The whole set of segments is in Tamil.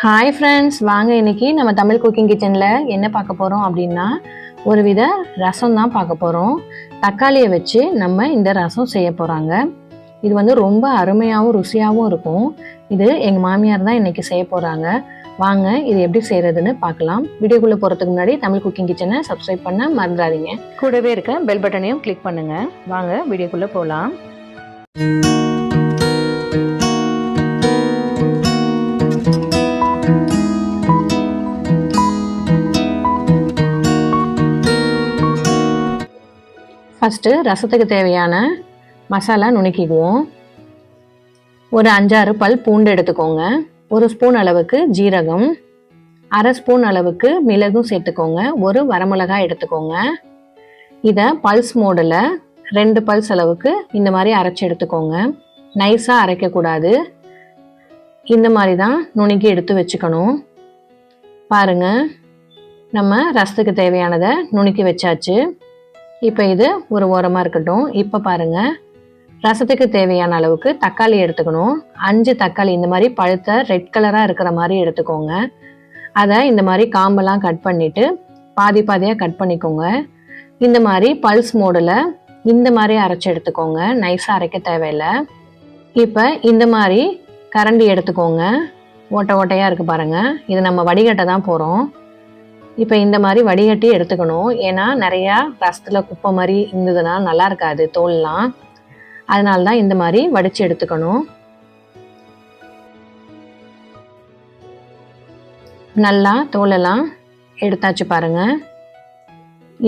ஹாய் ஃப்ரெண்ட்ஸ் வாங்க இன்னைக்கு நம்ம தமிழ் குக்கிங் கிச்சனில் என்ன பார்க்க போகிறோம் அப்படின்னா ஒரு வித ரசம் தான் பார்க்க போகிறோம் தக்காளியை வச்சு நம்ம இந்த ரசம் செய்ய போகிறாங்க இது வந்து ரொம்ப அருமையாகவும் ருசியாகவும் இருக்கும். இது எங்கள் மாமியார் தான் இன்றைக்கி செய்ய போகிறாங்க வாங்க இது எப்படி செய்கிறதுன்னு பார்க்கலாம். வீடியோக்குள்ளே போகிறதுக்கு முன்னாடி தமிழ் குக்கிங் கிச்சனை சப்ஸ்கிரைப் பண்ண மறந்துடாதீங்க. கூடவே இருக்க பெல் பட்டனையும் கிளிக் பண்ணுங்கள் வாங்க வீடியோக்குள்ளே போகலாம் ஃபஸ்ட்டு ரசத்துக்கு தேவையான மசாலா நுணுக்கிக்குவோம். ஒரு அஞ்சாறு பல் பூண்டு எடுத்துக்கோங்க. ஒரு ஸ்பூன் அளவுக்கு ஜீரகம். அரை ஸ்பூன் அளவுக்கு மிளகும் சேர்த்துக்கோங்க. ஒரு வரமிளகாய் எடுத்துக்கோங்க. இதை பல்ஸ் மோடில் ரெண்டு பல்ஸ் அளவுக்கு இந்த மாதிரி அரைச்சி எடுத்துக்கோங்க. நைஸாக அரைக்கக்கூடாது. இந்த மாதிரி தான் நுணுக்கி எடுத்து வச்சுக்கணும். பாருங்கள் நம்ம ரசத்துக்கு தேவையானதை நுணுக்கி வச்சாச்சு. இப்போ இது ஒரு ஓரமாக இருக்கட்டும். இப்போ பாருங்கள் ரசத்துக்கு தேவையான அளவுக்கு தக்காளி எடுத்துக்கணும். அஞ்சு தக்காளி இந்த மாதிரி பழுத்த ரெட் கலராக இருக்கிற மாதிரி எடுத்துக்கோங்க. அதை இந்த மாதிரி காம்பெல்லாம் கட் பண்ணிவிட்டு பாதி பாதியாக கட் பண்ணிக்கோங்க. இந்த மாதிரி பல்ஸ் மோடில் இந்த மாதிரி அரைச்சி எடுத்துக்கோங்க. நைஸாக அரைக்க தேவையில்லை. இப்போ இந்த மாதிரி கரண்டி எடுத்துக்கோங்க. ஓட்டை ஓட்டையாக இருக்குது பாருங்கள் இது நம்ம வடிகட்ட தான் போகிறோம் இப்போ இந்த மாதிரி வடிகட்டி எடுத்துக்கணும். ஏன்னா நிறையா ரசத்தில் குப்பை மாதிரி இருந்ததுன்னா நல்லா இருக்காது தோல்லாம். அதனால தான் இந்த மாதிரி வடித்து எடுத்துக்கணும். நல்லா தோலெல்லாம் எடுத்தாச்சு பாருங்க.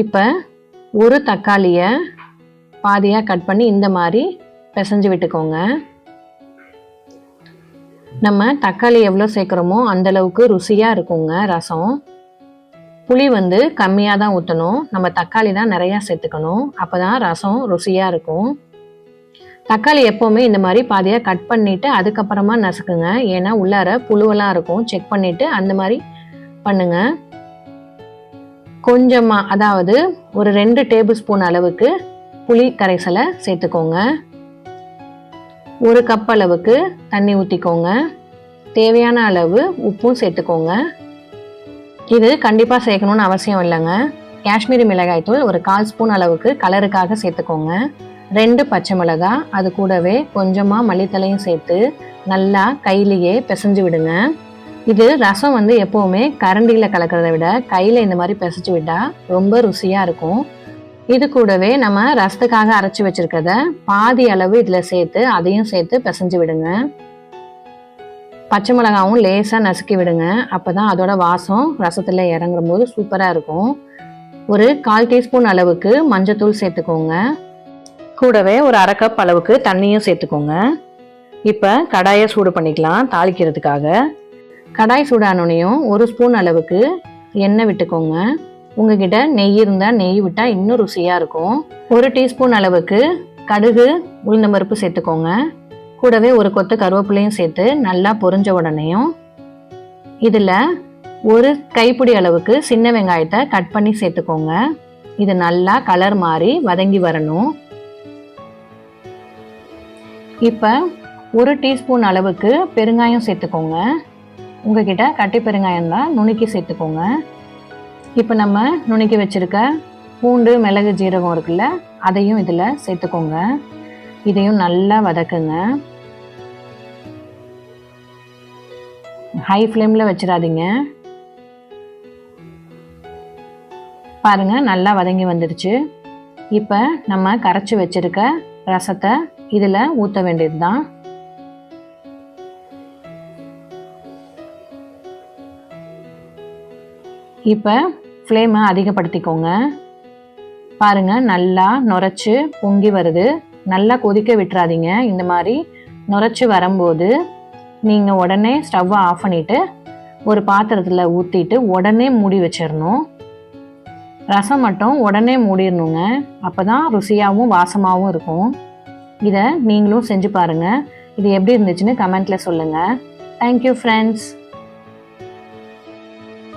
இப்போ ஒரு தக்காளியை பாதியாக கட் பண்ணி இந்த மாதிரி பிசைஞ்சு விட்டுக்கோங்க. நம்ம தக்காளி எவ்வளோ சேர்க்குறோமோ அந்தளவுக்கு ருசியாக இருக்குங்க ரசம். புளி வந்து கம்மியாக தான் ஊற்றணும் நம்ம தக்காளி தான் நிறையா சேர்த்துக்கணும். அப்போ தான் ரசம் ருசியாக இருக்கும். தக்காளி எப்போவுமே இந்த மாதிரி பாதியாக கட் பண்ணிவிட்டு அதுக்கப்புறமா நசுக்குங்க. ஏன்னா உள்ளார புழுவெல்லாம் இருக்கும். செக் பண்ணிவிட்டு அந்த மாதிரி பண்ணுங்க. கொஞ்சமாக அதாவது ஒரு ரெண்டு டேபிள் ஸ்பூன் அளவுக்கு புளி கரைசலை சேர்த்துக்கோங்க. ஒரு கப் அளவுக்கு தண்ணி ஊற்றிக்கோங்க தேவையான அளவு உப்பும் சேர்த்துக்கோங்க. இது கண்டிப்பாக சேர்க்கணும்னு அவசியம் இல்லைங்க. காஷ்மீரி மிளகாய் தூள் ஒரு கால் ஸ்பூன் அளவுக்கு கலருக்காக சேர்த்துக்கோங்க. ரெண்டு பச்சை மிளகாய் அது கூடவே கொஞ்சமாக மல்லித்தலையும் சேர்த்து நல்லா கையிலேயே பிசைஞ்சு விடுங்க. இது ரசம் வந்து எப்போவுமே கரண்டியில் கலக்கிறத விட கையில் இந்த மாதிரி பிசைச்சு விட்டால் ரொம்ப ருசியாக இருக்கும். இது கூடவே நம்ம ரசத்துக்காக அரைச்சி வச்சுருக்கிறத பாதி அளவு இதில் சேர்த்து அதையும் சேர்த்து பிசைஞ்சு விடுங்க. பச்சை மிளகாவும் லேசாக நசுக்கி விடுங்க. அப்போ தான் அதோட வாசம் ரசத்தில் இறங்குற போது சூப்பராக இருக்கும். ஒரு கால் டீஸ்பூன் அளவுக்கு மஞ்சத்தூள் சேர்த்துக்கோங்க. கூடவே ஒரு அரை கப் அளவுக்கு தண்ணியும் சேர்த்துக்கோங்க. இப்போ கடாயை சூடு பண்ணிக்கலாம் தாளிக்கிறதுக்காக. கடாய் சூடானோனையும் ஒரு ஸ்பூன் அளவுக்கு எண்ணெய் விட்டுக்கோங்க. உங்ககிட்ட நெய் இருந்தால் நெய் விட்டால் இன்னும் ருசியாக இருக்கும். ஒரு டீஸ்பூன் அளவுக்கு கடுகு உளுந்தம்பருப்பு சேர்த்துக்கோங்க. கூடவே ஒரு கொத்து கருவேப்பிலையும் சேர்த்து நல்லா பொரிஞ்ச உடனேயும் இதில் ஒரு கைப்பிடி அளவுக்கு சின்ன வெங்காயத்தை கட் பண்ணி சேர்த்துக்கோங்க. இது நல்லா கலர் மாறி வதங்கி வரணும். இப்போ ஒரு டீஸ்பூன் அளவுக்கு பெருங்காயம் சேர்த்துக்கோங்க. உங்ககிட்ட கட்டி பெருங்காயம் தான் நுணுக்கி சேர்த்துக்கோங்க. இப்போ நம்ம நுணுக்கி வச்சுருக்க பூண்டு மிளகு ஜீரகம் இருக்குல்ல அதையும் இதில் சேர்த்துக்கோங்க. இதையும் நல்லா வதக்குங்க. ஹை ஃப்ளேமில் வச்சிடாதீங்க. பாருங்க நல்லா வதங்கி வந்துடுச்சு. இப்போ நம்ம கரைச்சி வச்சிருக்க ரசத்தை இதில் ஊற்ற வேண்டியது தான் இப்போ ஃப்ளேமை அதிகப்படுத்திக்கோங்க. பாருங்க நல்லா நுரைச்சி பொங்கி வருது. நல்லா கொதிக்க விட்டுறாதீங்க. இந்த மாதிரி நுரைச்சி வரும்போது நீங்கள் உடனே ஸ்டவ்வை ஆஃப் பண்ணிவிட்டு ஒரு பாத்திரத்தில் ஊற்றிட்டு உடனே மூடி வச்சிடணும். ரசம் மட்டும் உடனே மூடிடணுங்க. அப்போ தான் ருசியாகவும் வாசமாகவும் இருக்கும். இதை நீங்களும் செஞ்சு பாருங்கள் இது எப்படி இருந்துச்சுன்னு கமெண்ட்டில் சொல்லுங்கள் தேங்க்யூ ஃப்ரெண்ட்ஸ்